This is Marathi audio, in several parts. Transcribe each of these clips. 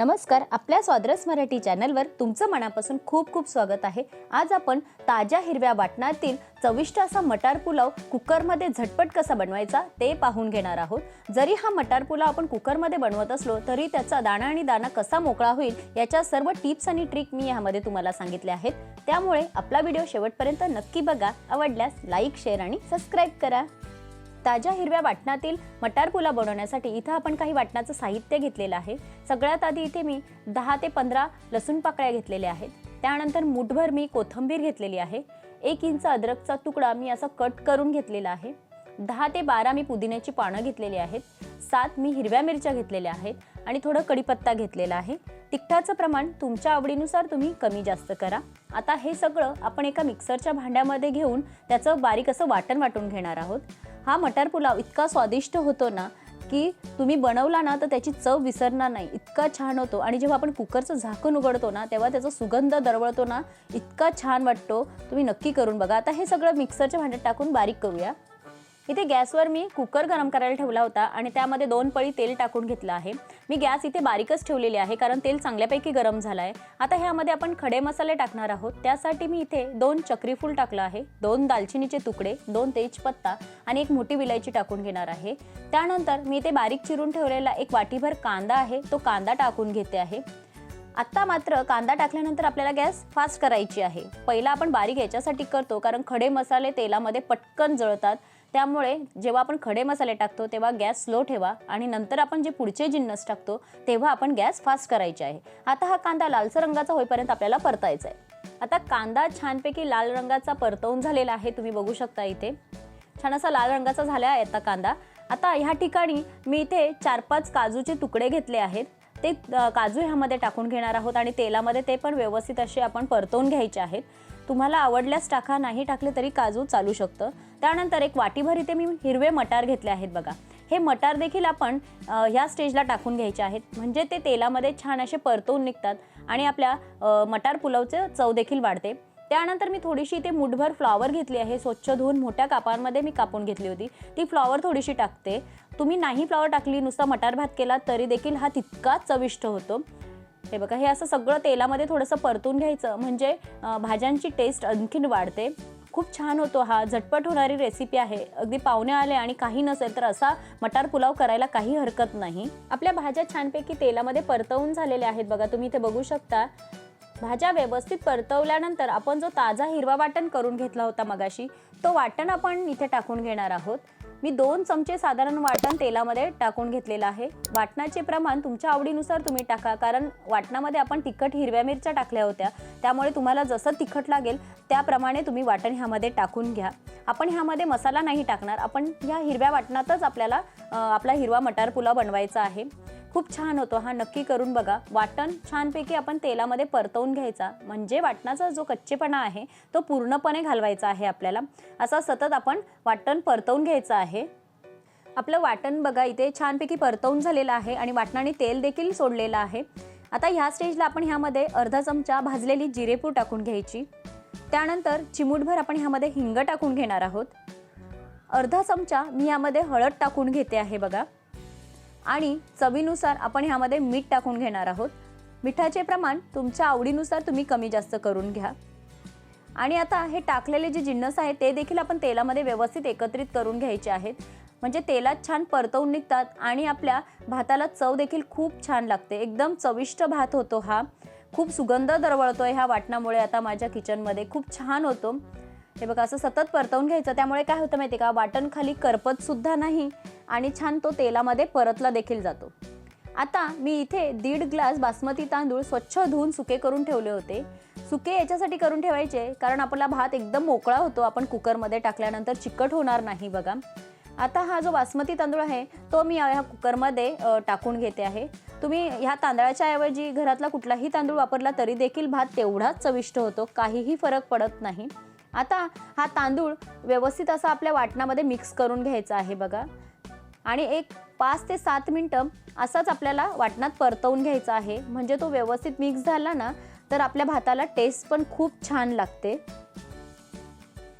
नमस्कार आपल्या स्वाद्रस मराठी चॅनलवर तुमचं मनापासून खूप खूप स्वागत आहे. आज आपण ताज्या हिरव्या वाटणातील चविष्ट असा मटार पुलाव कुकरमध्ये झटपट कसा बनवायचा ते पाहून घेणार आहोत. जरी हा मटार पुलाव आपण कुकरमध्ये बनवत असलो तरी त्याचा दाणा आणि दाणा कसा मोकळा होईल याच्या सर्व टिप्स आणि ट्रिक मी यामध्ये तुम्हाला सांगितले आहेत. त्यामुळे आपला व्हिडिओ शेवटपर्यंत नक्की बघा आवडल्यास लाईक शेअर आणि सबस्क्राईब करा. ताज्या हिरव्या वाटणातील मटारपुला बनवण्यासाठी इथं आपण काही वाटणाचं साहित्य घेतलेलं आहे. सगळ्यात आधी इथे मी दहा ते पंधरा लसूण पाकळ्या घेतलेल्या आहेत. त्यानंतर मुठभर मी कोथंबीर घेतलेली आहे. एक इंच अद्रकचा तुकडा मी असा कट करून घेतलेला आहे. दहा ते बारा मी पुदिन्याची पानं घेतलेली आहेत. सात मी हिरव्या मिरच्या घेतलेल्या आहेत आणि थोडं कढीपत्ता घेतलेला आहे. तिखटाचं प्रमाण तुमच्या आवडीनुसार तुम्ही कमी जास्त करा. आता हे सगळं आपण एका मिक्सरच्या भांड्यामध्ये घेऊन त्याचं बारीक असं वाटण वाटून घेणार आहोत. हा मटार पुलाव इतका स्वादिष्ट होतो ना की तुम्ही बनवला ना तर त्याची चव विसरणार नाही. इतका छान होतो. आणि जेव्हा आपण कुकरचं झाकण उघडतो ना तेव्हा त्याचा सुगंध दरवळतो ना इतका छान वाटतो. तुम्ही नक्की करून बघा. आता हे सगळं मिक्सरच्या भांड्यात टाकून बारीक करूया. इथे गॅसवर मी कुकर गरम करायला ठेवला होता आणि त्यामध्ये दोन पळी तेल टाकून घेतलं आहे. मी गॅस इथे बारीकच ठेवलेली आहे कारण तेल चांगल्यापैकी गरम झालं आहे आता ह्यामध्ये आपण खडे मसाले टाकणार आहोत. त्यासाठी मी इथे दोन चक्रीफूल टाकलं आहे दोन दालचिनीचे तुकडे दोन तेजपत्ता आणि एक मोठी विलायची टाकून घेणार आहे. त्यानंतर मी इथे बारीक चिरून ठेवलेला एक वाटीभर कांदा आहे तो कांदा टाकून घेते आहे. आत्ता मात्र कांदा टाकल्यानंतर आपल्याला गॅस फास्ट करायची आहे. पहिला आपण बारीक याच्यासाठी करतो कारण खडे मसाले तेलामध्ये पटकन जळतात. त्यामुळे जेव्हा आपण खडे मसाले टाकतो तेव्हा गॅस स्लो ठेवा आणि नंतर आपण जे पुढचे जिन्नस टाकतो तेव्हा आपण गॅस फास्ट करायचे आहे. आता हा कांदा लालसर रंगाचा होईपर्यंत आपल्याला परतायचा आहे. आता कांदा छानपैकी लाल रंगाचा परतवून झालेला आहे तुम्ही बघू शकता इथे. छान असा लाल रंगाचा झाला आहे आता कांदा. आता ह्या ठिकाणी मी इथे चार पाच काजूचे तुकडे घेतले आहेत. ते काजू ह्यामध्ये टाकून घेणार आहोत आणि तेलामध्ये ते पण व्यवस्थित असे आपण परतवून घ्यायचे आहेत. तुम्हाला आवडल्यास टाका नाही टाकले तरी काजू चालू शकतं. त्यानंतर एक वाटीभर इथे मी हिरवे मटार घेतले आहेत बघा. हे मटार देखील आपण ह्या स्टेजला टाकून घ्यायचे आहेत. म्हणजे ते तेलामध्ये छान असे परतवून निघतात आणि आपल्या मटार पुलावचं चव देखील वाढते. त्यानंतर मी थोडीशी इथे मुठभर फ्लॉवर घेतली आहे स्वच्छ धुवून मोठ्या कापांमध्ये मी कापून घेतली होती. ती फ्लॉवर थोडीशी टाकते. तुम्ही नाही फ्लॉवर टाकली नुसता मटार भात केला तरी देखील हा तितकाच चविष्ट होतो. हे बघा हे असं सगळं तेलामध्ये थोडंसं परतून घ्यायचं. म्हणजे भाज्यांची टेस्ट आणखीन वाढते. खूप छान होतो हा. झटपट होणारी रेसिपी आहे. अगदी पाहुणे आले आणि काही नसेल तर असा मटार पुलाव करायला काही हरकत नाही. आपल्या भाज्या छानपैकी तेलामध्ये परतवून झालेल्या आहेत बघा. तुम्ही इथे बघू शकता. भाज्या व्यवस्थित परतवल्यानंतर आपण जो ताजा हिरवा वाटण करून घेतला होता मगाशी तो वाटण आपण इथे टाकून घेणार आहोत. मी दोन चमचे साधारण वाटण तेलामध्ये टाकून घेतलेलं आहे. वाटणाचे प्रमाण तुमच्या आवडीनुसार तुम्ही टाका कारण वाटणामध्ये आपण तिखट हिरव्या मिरच्या टाकल्या होत्या. त्यामुळे तुम्हाला जसं तिखट लागेल त्याप्रमाणे तुम्ही वाटण ह्यामध्ये टाकून घ्या. आपण ह्यामध्ये मसाला नाही टाकणार आपण ह्या हिरव्या वाटणातच आपल्याला आपला हिरवा मटार पुलाव बनवायचा आहे. खूप छान होतो हा. नक्की करून बघा. वाटण छानपैकी आपण तेलामध्ये परतवून घ्यायचा. म्हणजे वाटणाचा जो कच्चेपणा आहे तो पूर्णपणे घालवायचा आहे आपल्याला. असा सतत आपण वाटण परतवून घ्यायचं आहे. आपलं वाटण बघा इथे छानपैकी परतवून झालेलं आहे आणि वाटणाने तेल देखील सोडलेलं आहे. आता ह्या स्टेजला आपण ह्यामध्ये अर्धा चमचा भाजलेली जिरेपूड टाकून घ्यायची. त्यानंतर चिमूटभर आपण ह्यामध्ये हिंग टाकून घेणार आहोत. अर्धा चमचा मी यामध्ये हळद टाकून घेते आहे बघा. आणि चवीनुसार आपण ह्यामध्ये मीठ टाकून घेणार आहोत. मिठाचे प्रमाण तुमच्या आवडीनुसार तुम्ही कमी जास्त करून घ्या. आणि आता हे टाकलेले जे जिन्नस आहे ते देखील आपण तेलामध्ये व्यवस्थित एकत्रित करून घ्यायचे आहेत. म्हणजे तेलात छान परतवून निघतात आणि आपल्या भाताला चव देखील खूप छान लागते. एकदम चविष्ट भात होतो हा. खूप सुगंध दरवळतोय ह्या वाटणामुळे आता माझ्या किचनमध्ये. खूप छान होतो. हे बघा असं सतत परतवून घ्यायचं. त्यामुळे काय होतं माहिती का? वाटण खाली करपतसुद्धा नाही. आणि छान तो तेलामध्ये परतला देखील जातो. आता मी इथे दीड ग्लास बासमती तांदूळ स्वच्छ धुवून सुके करून ठेवले होते. सुके याच्यासाठी करून ठेवायचे कारण आपला भात एकदम मोकळा होतो. आपण कुकरमध्ये टाकल्यानंतर चिकट होणार नाही बघा. आता हा जो बासमती तांदूळ आहे तो मी ह्या कुकरमध्ये टाकून घेते आहे. तुम्ही ह्या तांदळाच्या ऐवजी घरातला कुठलाही तांदूळ वापरला तरी देखील भात तेवढाच चविष्ट होतो. काहीही फरक पडत नाही. आता हा तांदूळ व्यवस्थित असा आपल्या वाटणामध्ये मिक्स करून घ्यायचा आहे बघा. आणि एक पाच ते सात मिनटं असाच आपल्याला वाटणात परतवून घ्यायचा आहे. म्हणजे तो व्यवस्थित मिक्स झाला ना तर आपल्या भाताला टेस्ट पण खूप छान लागते.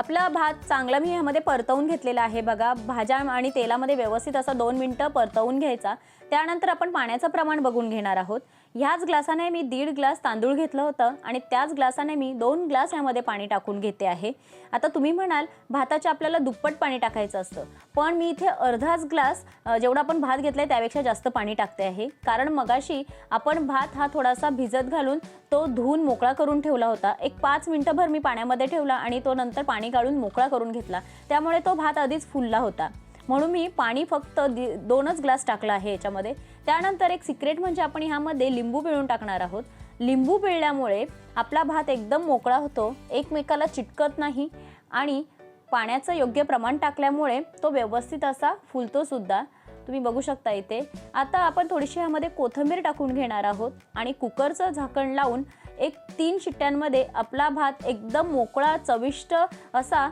आपला भात चांगला मी ह्यामध्ये परतवून घेतलेला आहे. बघा भाज्या आणि तेलामध्ये व्यवस्थित असा दोन मिनटं परतवून घ्यायचा. त्यानंतर आपण पाण्याचं प्रमाण बघून घेणार आहोत. ह्याच ग्लासाने मी दीड ग्लास तांदूळ घेतलं होतं आणि त्याच ग्लासाने मी दोन ग्लास ह्यामध्ये पाणी टाकून घेते आहे. आता तुम्ही म्हणाल भाताच्या आपल्याला दुप्पट पाणी टाकायचं असतं. पण मी इथे अर्धाच ग्लास जेवढा आपण भात घेतलाय त्यापेक्षा जास्त पाणी टाकते आहे. कारण मगाशी आपण भात हा थोडासा भिजत घालून तो धुवून मोकळा करून ठेवला होता. एक पाच मिनटंभर मी पाण्यामध्ये ठेवला आणि तो नंतर पाणी काढून मोकळा करून घेतला. त्यामुळे तो भात आधीच फुलला होता. म्हणून मी पाणी फक्त दोनच ग्लास टाकलं आहे याच्यामध्ये. त्यानंतर एक सिक्रेट म्हणजे आपण ह्यामध्ये लिंबू पिळून टाकणार आहोत. लिंबू पिळल्यामुळे आपला भात एकदम मोकळा होतो एकमेकाला चिटकत नाही आणि पाण्याचं योग्य प्रमाण टाकल्यामुळे तो व्यवस्थित असा फुलतो सुद्धा. तुम्ही बघू शकता इथे. आता आपण थोडीशी ह्यामध्ये कोथिंबीर टाकून घेणार आहोत आणि कुकरचं झाकण लावून एक तीन शिट्ट्यांमध्ये आपला भात एकदम मोकळा चविष्ट असा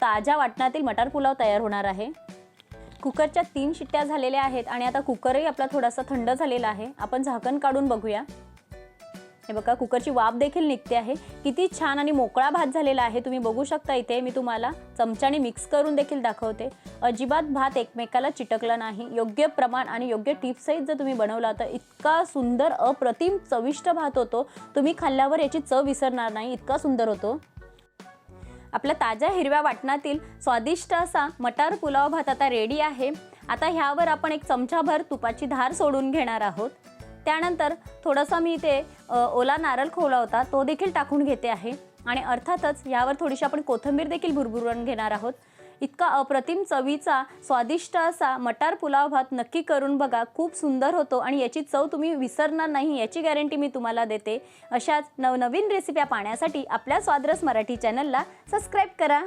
ताज्या वाटणातील मटार पुलाव तयार होणार आहे. कुकरच्या तीन शिट्ट्या झालेल्या आहेत आणि आता कुकरही आपला थोडासा थंड झालेला आहे. आपण झाकण काढून बघूया. हे बघा कुकरची वाफ देखील निघते आहे. किती छान आणि मोकळा भात झालेला आहे. तुम्ही बघू शकता इथे मी तुम्हाला चमच्याने मिक्स करून देखील दाखवते. अजिबात भात एकमेकाला चिटकला नाही. योग्य प्रमाण आणि योग्य टिप्ससहित जर तुम्ही बनवला तर इतका सुंदर अप्रतिम चविष्ट भात होतो. तुम्ही खाल्ल्यावर याची चव विसरणार नाही. इतका सुंदर होतो. आपल्या ताज्या हिरव्या वाटणातील स्वादिष्ट असा मटार पुलाव भात आता रेडी आहे. आता ह्यावर आपण एक चमचाभर तुपाची धार सोडून घेणार आहोत. त्यानंतर थोडासा मी इथे ओला नारळ खोवला होता तो देखील टाकून घेते आहे. आणि अर्थातच यावर थोडीशी आपण कोथिंबीर देखील भुरभुरून घेणार आहोत. इतका अप्रतिम चवीचा स्वादिष्ट असा मटार पुलाव भात नक्की करून बघा. खूप सुंदर होतो आणि याची चव तुम्ही विसरणार नाही याची गॅरंटी मी तुम्हाला देते. अशाच नवनवीन रेसिप्या पाहण्यासाठी आपल्या स्वादरस मराठी चॅनलला सबस्क्राईब करा.